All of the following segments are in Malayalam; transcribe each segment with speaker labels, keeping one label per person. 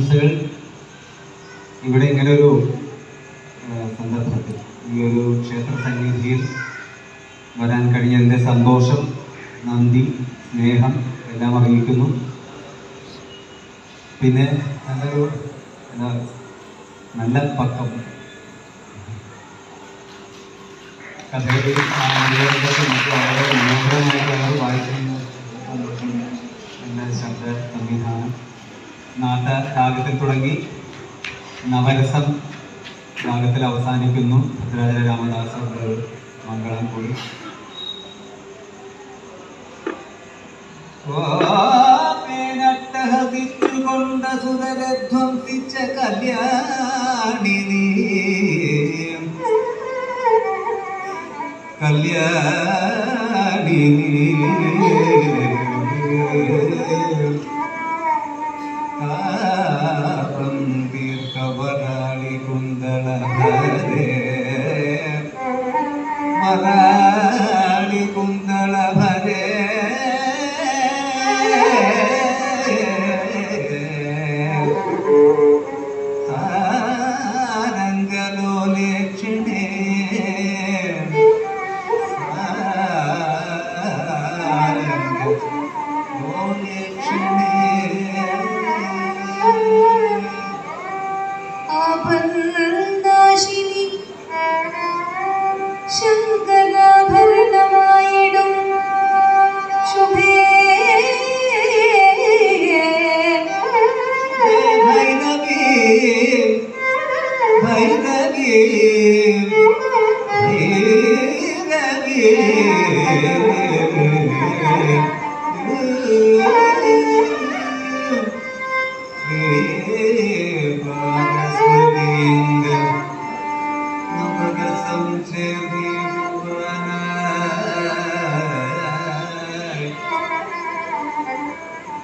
Speaker 1: ആശംസകൾ ഇവിടെ ഇങ്ങനെ ഒരു സന്ദർഭത്തിൽ ഈ ഒരു ക്ഷേത്ര സന്നിധിയിൽ വരാൻ കഴിഞ്ഞതിന്റെ സന്തോഷം നന്ദി സ്നേഹം എല്ലാം അറിയിക്കുന്നു. പിന്നെ നല്ലൊരു നല്ല പക്കം. കഥകളി വളരെ മനോഹരമായിട്ട് അവർ വായിക്കുന്ന ശബ്ദ സംവിധാനം. നാട്ടരാഗത്തിൽ തുടങ്ങി നവരസം രാഗത്തിൽ അവസാനിക്കുന്നു. പൃഥ്വിരാജ രാമദാസ് മംഗളം കൂടി. ൊണ്ട സുതരധ്വംസിച്ച
Speaker 2: കല്യാണിനി കല്യാണിനി கவராளி குந்தளே
Speaker 1: மர 想。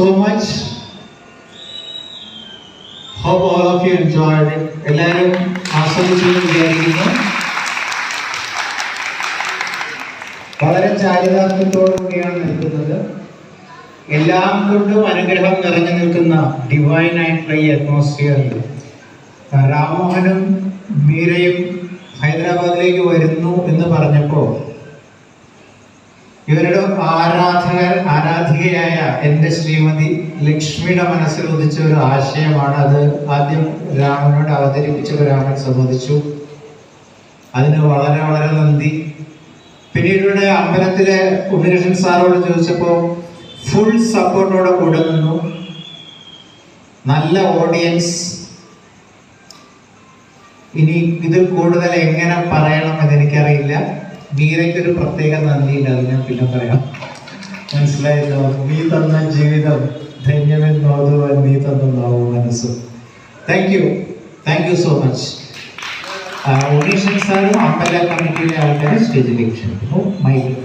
Speaker 1: so much. Hope all of you enjoyed it. എല്ലാവരും ആസ്വദിച്ചു എന്ന് വിചാരിക്കുന്നു വളരെ ചാരിതാർത്ഥ്യത്തോടു കൂടിയാണ് നിൽക്കുന്നത് എല്ലാം കൊണ്ടും അനുഗ്രഹം നിറഞ്ഞു നിൽക്കുന്ന ഡിവൈൻ ആയിട്ടുള്ള ഈ അറ്റ്മോസ്ഫിയറിൽ രാമോഹനും മീരയും ഹൈദരാബാദിലേക്ക് വരുന്നു എന്ന് പറഞ്ഞപ്പോൾ ഇവരുടെ ആരാധകൻ ആരാധികയായ എന്റെ ശ്രീമതി ലക്ഷ്മിയുടെ മനസ്സിൽ ഉദിച്ച ഒരു ആശയമാണ് അത്. ആദ്യം രാമനോട് അവതരിപ്പിച്ചപ്പോൾ രാമൻ സംബന്ധിച്ചു അതിന് വളരെ വളരെ നന്ദി. പിന്നീട് അമ്പലത്തിലെ ഉണ്ണികൃഷ്ണൻ സാറോട് ചോദിച്ചപ്പോൾ ഫുൾ സപ്പോർട്ടോടെ കൂടെ നിന്നു. നല്ല ഓഡിയൻസ് ഇനി ഇതിൽ കൂടുതൽ എങ്ങനെ പറയണം എന്ന് എനിക്കറിയില്ല. മീരയ്ക്ക് ഒരു പ്രത്യേക നന്ദിയില്ല അത് ഞാൻ പിന്നെ പറയാം. മനസ്സിലായല്ലോ? നീ തന്ന ജീവിതം ധന്യമെന്നോതുവാൻ നീ തന്ന മനസ്സ്. Thank you thank you so much Unnishan സാറും അമ്പല കമ്മിറ്റിയിലെ ആൾക്കാരെ സ്റ്റേജിലേക്ക് ക്ഷണിക്കുന്നു മൈക്ക്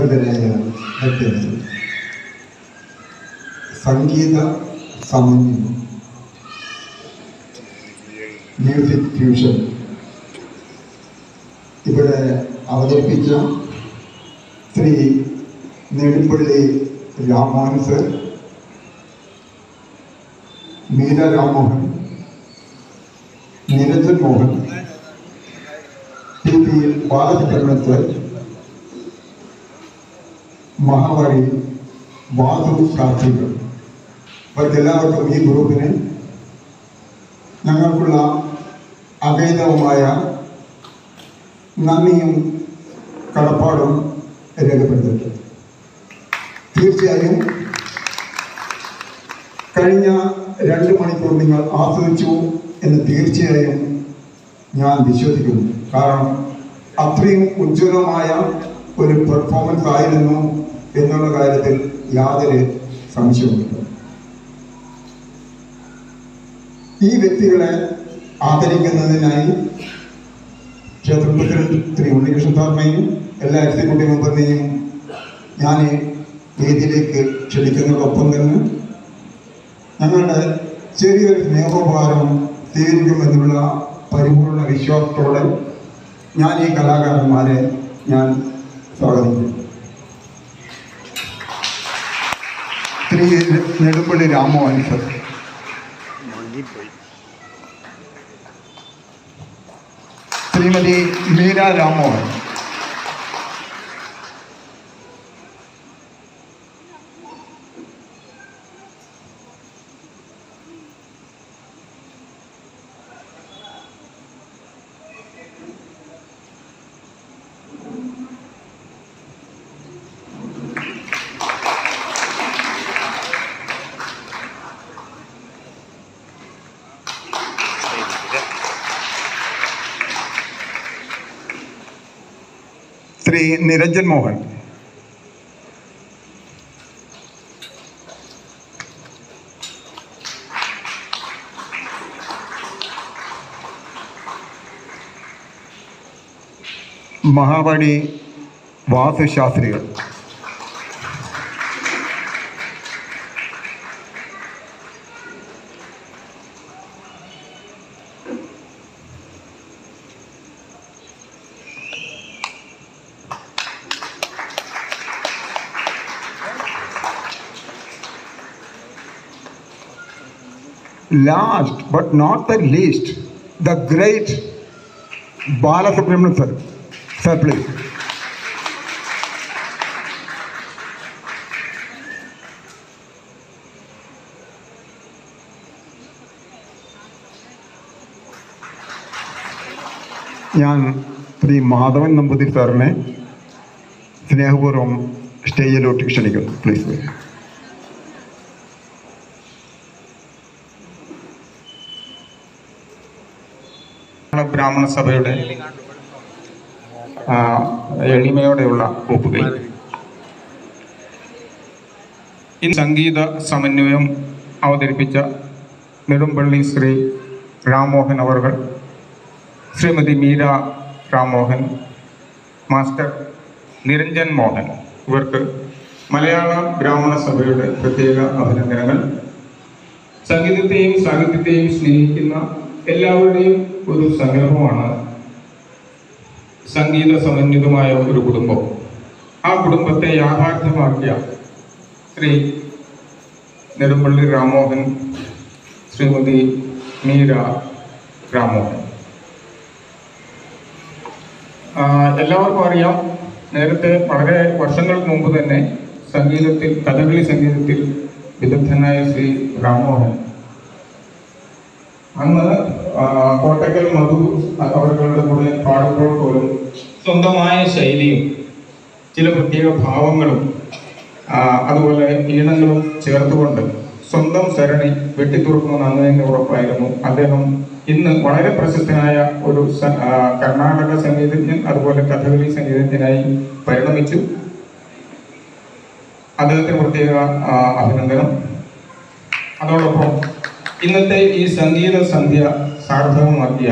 Speaker 3: സഹൃദരായ ഭക്തരെ സംഗീത സമന്വയം. Music fusion. ഇവിടെ അവതരിപ്പിച്ച ശ്രീ നെടുമ്പള്ളി രാമോഹൻ സർ മീര രാമോഹൻ നിരഞ്ജൻ മോഹൻ ബാലസുബ്രഹ്മണ്യൻ ബാലചന്ദ്രൻ മഹാവരി വാസു പ്രാർത്ഥികൾ ഇവർക്കെല്ലാവർക്കും ഈ ഗ്രൂപ്പിന് ഞങ്ങൾക്കുള്ള അഭേദവുമായ നന്ദിയും കടപ്പാടും രേഖപ്പെടുത്തിയിട്ടുണ്ട്. തീർച്ചയായും കഴിഞ്ഞ രണ്ട് മണിക്കൂർ നിങ്ങൾ ആസ്വദിച്ചു എന്ന് തീർച്ചയായും ഞാൻ വിശ്വസിക്കുന്നു. കാരണം അത്രയും ഉജ്ജ്വലമായ ഒരു പെർഫോമൻസ് ആയിരുന്നു എന്നുള്ള കാര്യത്തിൽ യാതൊരു സംശയവുമില്ല. ഈ വ്യക്തികളെ ആദരിക്കുന്നതിനായി ക്ഷേത്ര പ്രസിഡന്റ് ശ്രീ ഉണ്ണികൃഷ്ണൻ എല്ലാ എക്സിക്യൂട്ടീവ് മെമ്പറിനെയും ഞാൻ വേദിയിലേക്ക് ക്ഷണിക്കുന്നതോടൊപ്പം തന്നെ ഞങ്ങളുടെ ചെറിയൊരു സ്നേഹോപകാരം സ്വീകരിക്കുമെന്നുള്ള പരിപൂർണ വിശ്വാസത്തോടെ ഞാൻ ഈ കലാകാരന്മാരെ ഞാൻ സ്വാഗതിക്കുന്നു ശ്രീ നെടുമ്പള്ളി രാമോഹൻ സർ ശ്രീമതി മീര രാമോഹൻ ശ്രീ നിരഞ്ജൻ മോഹൻ മഹാബലി വാസുശാസ്ത്രികൾ Last but not the least, the great Balasubramanian sir. Sir, please. ഞാൻ ശ്രീ മാധവൻ നമ്പൂതിരി സാറിനെ സ്നേഹപൂർവ്വം സ്റ്റേജിലോട്ട് ക്ഷണിക്കുന്നു പ്ലീസ്
Speaker 4: ബ്രാഹ്മണ സഭയുടെ എളിമയോടെയുള്ള ഒപ്പുകൈ. ഇന്ന് സംഗീത സമന്വയം അവതരിപ്പിച്ച നെടുമ്പള്ളി ശ്രീ രാമോഹൻ അവർകൾ ശ്രീമതി മീര രാമോഹൻ മാസ്റ്റർ നിരഞ്ജൻ മോഹൻ ഇവർക്ക് മലയാള ബ്രാഹ്മണ സഭയുടെ പ്രത്യേക അഭിനന്ദനങ്ങൾ. സംഗീതത്തെയും സാഹിത്യത്തെയും സ്നേഹിക്കുന്ന എല്ലാവരുടെയും ഒരു സംഗ്രഹമാണ് സംഗീത സമന്വിതമായ ഒരു കുടുംബം. ആ കുടുംബത്തെ യാഥാർത്ഥ്യമാക്കിയ ശ്രീ നെടുമ്പള്ളി രാമോഹൻ ശ്രീമതി മീര രാമോഹൻ എല്ലാവർക്കും അറിയാം നേരത്തെ വളരെ വർഷങ്ങൾക്ക് മുമ്പ് തന്നെ സംഗീതത്തിൽ കഥകളി സംഗീതത്തിൽ വിദഗ്ധനായ ശ്രീ രാമോഹൻ അന്ന് കോട്ടക്കൽ മധു അവരുടെ കൂടെ പാടുമ്പോൾ പോലും സ്വന്തമായ ശൈലിയും ചില പ്രത്യേക ഭാവങ്ങളും അതുപോലെ ഈണങ്ങളും ചേർത്തുകൊണ്ട് സ്വന്തം സരണി വെട്ടിത്തുറക്കുമെന്ന് അന്ന് തന്നെ ഉറപ്പായിരുന്നു. അദ്ദേഹം ഇന്ന് വളരെ പ്രശസ്തനായ ഒരു കർണാടക സംഗീതജ്ഞൻ അതുപോലെ കഥകളി സംഗീതജ്ഞനായി പരിണമിച്ചു. അദ്ദേഹത്തിന് പ്രത്യേക അഭിനന്ദനം. അതോടൊപ്പം ഇന്നത്തെ ഈ സംഗീത സന്ധ്യ സാർത്ഥകമാക്കിയ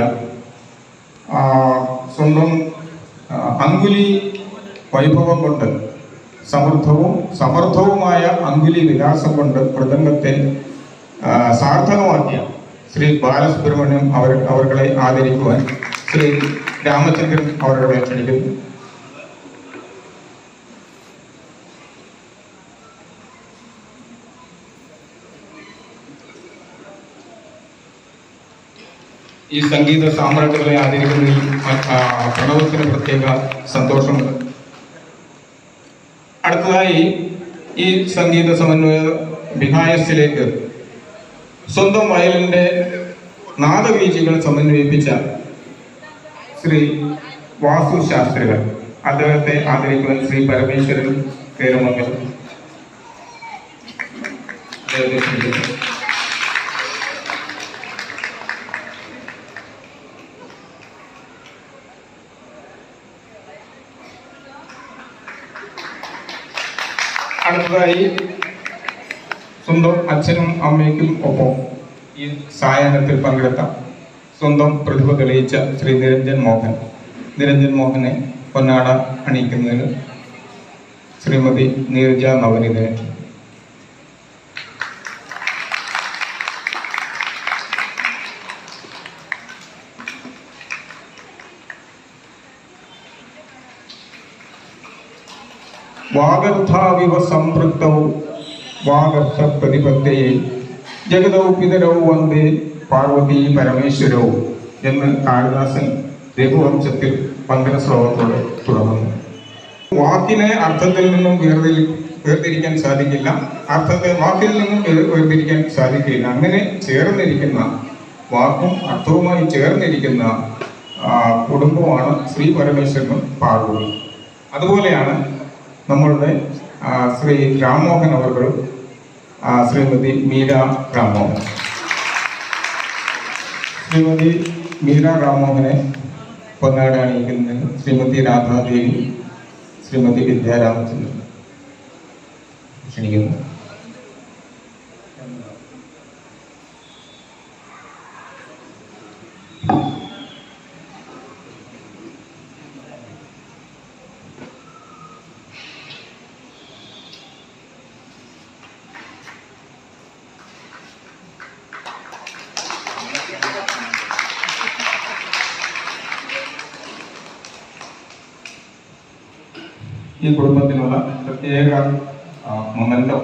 Speaker 4: സ്വന്തം അങ്കുലി വൈഭവം കൊണ്ട് സമൃദ്ധവും സമർത്ഥവുമായ അങ്കുലി വികാസം കൊണ്ട് പ്രതംഗത്തെ സാർത്ഥകമാക്കിയ ശ്രീ ബാലസുബ്രഹ്മണ്യം അവർ അവർകളെ ആദരിക്കുവാൻ ശ്രീ രാമചന്ദ്രൻ അവരുടെ ക്ഷണിക്കുന്നു ഈ സംഗീത സാമ്രാജ്യങ്ങളെ ആദരിക്കുന്നതിൽ പ്രണവത്തിന് പ്രത്യേക സന്തോഷമുണ്ട്. അടുത്തതായി ഈ സംഗീത സമന്വയ വിഹായസിലേക്ക് സ്വന്തം വയലിന്റെ നാദവീചികൾ സമന്വയിപ്പിച്ച ശ്രീ വാസു ശാസ്ത്രികൾ. അദ്ദേഹത്തെ ആദരിക്കുവാൻ ശ്രീ പരമേശ്വരൻ കേരമംഗൽ അദ്ദേഹത്തെ സ്വന്തം അച്ഛനും അമ്മയ്ക്കും ഒപ്പം ഈ സായാഹ്നത്തിൽ പങ്കെടുത്ത സ്വന്തം പ്രതിഭ തെളിയിച്ച ശ്രീ നിരഞ്ജൻ മോഹൻ. നിരഞ്ജൻ മോഹനെ പൊന്നാട അണിയിക്കുന്നതിന് ശ്രീമതി നീരജ നവനിതനെ വാഗർത്ഥാവിവ സംപൃക്തവും വാഗർത്ഥ പ്രതിപത്തയെ ജഗതൗ പിതരൗ വന്ദേ പാർവതി പരമേശ്വരവും എന്ന് കാളിദാസൻ രഘുവംശത്തിൽ വന്ദന ശ്ലോകത്തോടെ തുടങ്ങുന്നു. വാക്കിനെ അർത്ഥത്തിൽ നിന്നും വേർതിരി വേർതിരിക്കാൻ സാധിക്കില്ല. അർത്ഥത്തെ വാക്കിൽ നിന്നും വേർ- വേർതിരിക്കാൻ സാധിക്കില്ല. അങ്ങനെ ചേർന്നിരിക്കുന്ന വാക്കും അർത്ഥവുമായി ചേർന്നിരിക്കുന്ന കുടുംബമാണ് ശ്രീ പരമേശ്വരനും പാർവതി അതുപോലെയാണ് നമ്മളുടെ ശ്രീ രാമോഹൻ അവർകളും ശ്രീമതി മീര രാമോഹൻ. ശ്രീമതി മീര രാമോഹനെ പൊന്നാട അണിയിക്കുന്നതിന് ശ്രീമതി രാധാദേവി ശ്രീമതി വിദ്യാരാമചന്ദ്രൻ. ക്ഷണിക്കുന്നു. ഈ കുടുംബത്തിനുള്ള പ്രത്യേക മൊമെന്റോ